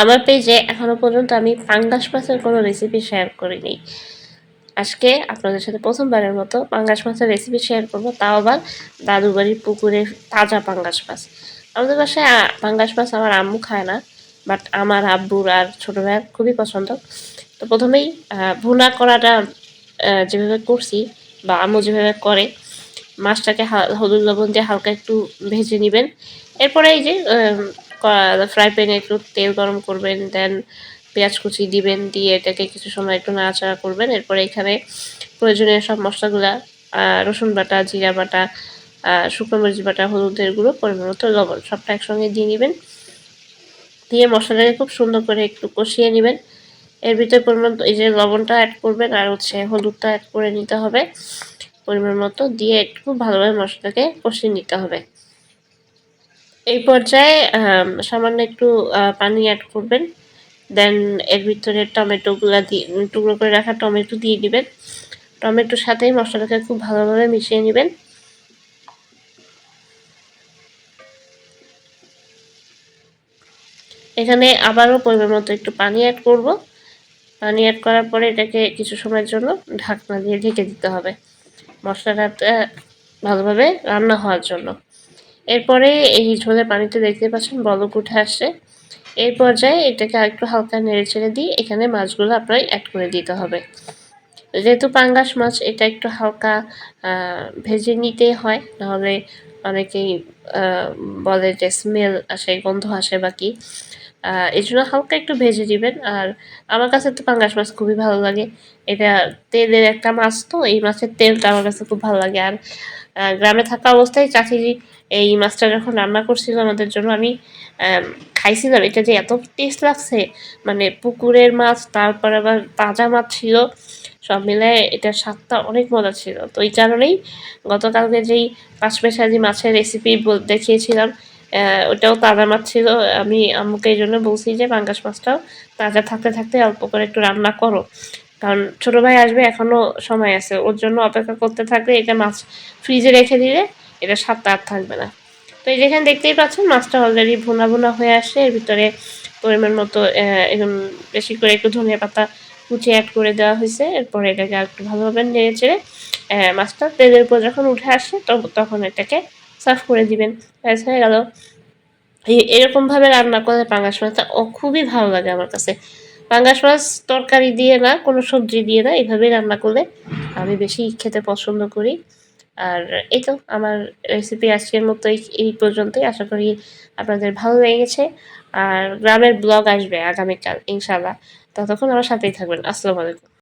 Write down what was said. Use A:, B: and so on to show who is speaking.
A: আমার পেজে এখনও পর্যন্ত আমি পাঙ্গাস মাছের কোনো রেসিপি শেয়ার করিনি। আজকে আপনাদের সাথে প্রথমবারের মতো পাঙ্গাস মাছের রেসিপি শেয়ার করব। তাও আবার দাদুর বাড়ির পুকুরের তাজা পাঙ্গাস মাছ। আমাদের বাসায় পাঙ্গাস মাছ আমার আম্মু খায় না বাট আমার আব্বুর আর ছোটো ভাইয়ের খুবই পছন্দ। তো প্রথমেই ভুনা করাটা যেভাবে করছি বা আম্মু যেভাবে করে, মাছটাকে হলুদ লবণ দিয়ে হালকা একটু ভেজে নেবেন। এরপরে এই যে ফ্রাই প্যানে একটু তেল গরম করবেন দেন পেঁয়াজ কুচি দিবেন, দিয়ে এটাকে কিছু সময় একটু নাড়াচাড়া করবেন। এরপরে এখানে প্রয়োজনীয় সব মশলাগুলা রসুন বাটা, জিরা বাটা শুকনো মরিচ বাটা, হলুদের গুঁড়ো, পরিমাণ মতো লবণ, সবটা একসঙ্গে দিয়ে নেবেন। দিয়ে মশলাটাকে খুব সুন্দর করে একটু কষিয়ে নেবেন। এর ভিতরে পরিমাণ এই যে লবণটা অ্যাড করবেন, আর হচ্ছে হলুদটা অ্যাড করে নিতে হবে। পরিমাণ মতো দিয়ে একটু ভালোভাবে মশলাটাকে কষিয়ে নিতে হবে। এই পর্যায়ে সামান্য একটু পানি অ্যাড করবেন। দেন এর ভিতরে টমেটোগুলো দিয়ে টুকরো করে রাখা টমেটো দিয়ে দিবেন। টমেটোর সাথেই মশলাটাকে খুব ভালোভাবে মিশিয়ে নেবেন। এখানে আবারও পরিমাণ মতো একটু পানি অ্যাড করব। পানি অ্যাড করার পরে এটাকে কিছু সময়ের জন্য ঢাকনা দিয়ে ঢেকে দিতে হবে। মশলাটা ভালোভাবে রান্না হওয়ার জন্য। এরপরে এই ঝোলের পানিতে দেখতে পাচ্ছেন, বলক উঠে আসছে। এই পর্যায়ে এটাকে আরেকটু হালকা নেড়ে ছেড়ে দিয়ে এখানে মাছগুলো আপনার অ্যাড করে দিতে হবে। যেহেতু পাঙ্গাস মাছ, এটা একটু হালকা ভেজে নিতে হয়, নাহলে অনেকেই বলে যে স্মেল আসে, গন্ধ আসে বাকি এই জন্য হালকা একটু ভেজে দিবেন। আর আমার কাছে তো পাঙ্গাস মাছ খুবই ভালো লাগে। এটা তেলের একটা মাছ তো, এই মাছের তেলটা আমার কাছে খুব ভালো লাগে। আর গ্রামে থাকা অবস্থায় চাচি এই মাছটা যখন রান্না করছিল আমাদের জন্য, আমি খাইছিলাম। এটা যে এত টেস্ট লাগছে মানে পুকুরের মাছ, তারপর আবার তাজা মাছ ছিল, সব মিলে এটার স্বাদটা অনেক মজা ছিল। তো এই কারণেই গতকালকে যেই পাঁচমেশালি মাছের রেসিপি দেখিয়েছিলাম। ওটাও তাজা মাছ ছিল। আমি আম্মুকে এই জন্য বলছি যে, পাঙ্গাস মাছটাও তাজা থাকতে থাকতে অল্প করে একটু রান্না করো। কারণ ছোটো ভাই আসবে এখনও সময় আছে। ওর জন্য অপেক্ষা করতে থাকলে এটা মাছ ফ্রিজে রেখে দিলে এটা স্বাদটা আর থাকবে না। তো এই যেখানে দেখতেই পাচ্ছেন, মাছটা অলরেডি ভুনা ভুনা হয়ে আসে এর ভিতরে পরিমাণ মতো এরকম বেশি করে একটু ধনিয়া পাতা কুচি অ্যাড করে দেওয়া হয়েছে। এরপরে এটাকে একটু ভালোভাবে নেড়ে চেড়ে মাছটা তেলের উপর যখন উঠে আসে তখন এটাকে সার্ভ করে দিবেন। ব্যাস, হয়ে গেল। এরকমভাবে রান্না করলে পাঙ্গাস মাছটা ও খুবই ভালো লাগে আমার কাছে। পাঙ্গাস মাছ তরকারি দিয়ে না, কোনো সবজি দিয়ে না, এইভাবেই রান্না করলে আমি বেশি খেতে পছন্দ করি। আর এই তো আমার রেসিপি আজকের মতো এই পর্যন্তই। আশা করি আপনাদের ভালো লেগেছে। আর গ্রামের ব্লগ আসবে আগামীকাল ইনশাল্লাহ ততক্ষণ আমার সাথেই থাকবেন। আসসালামু আলাইকুম।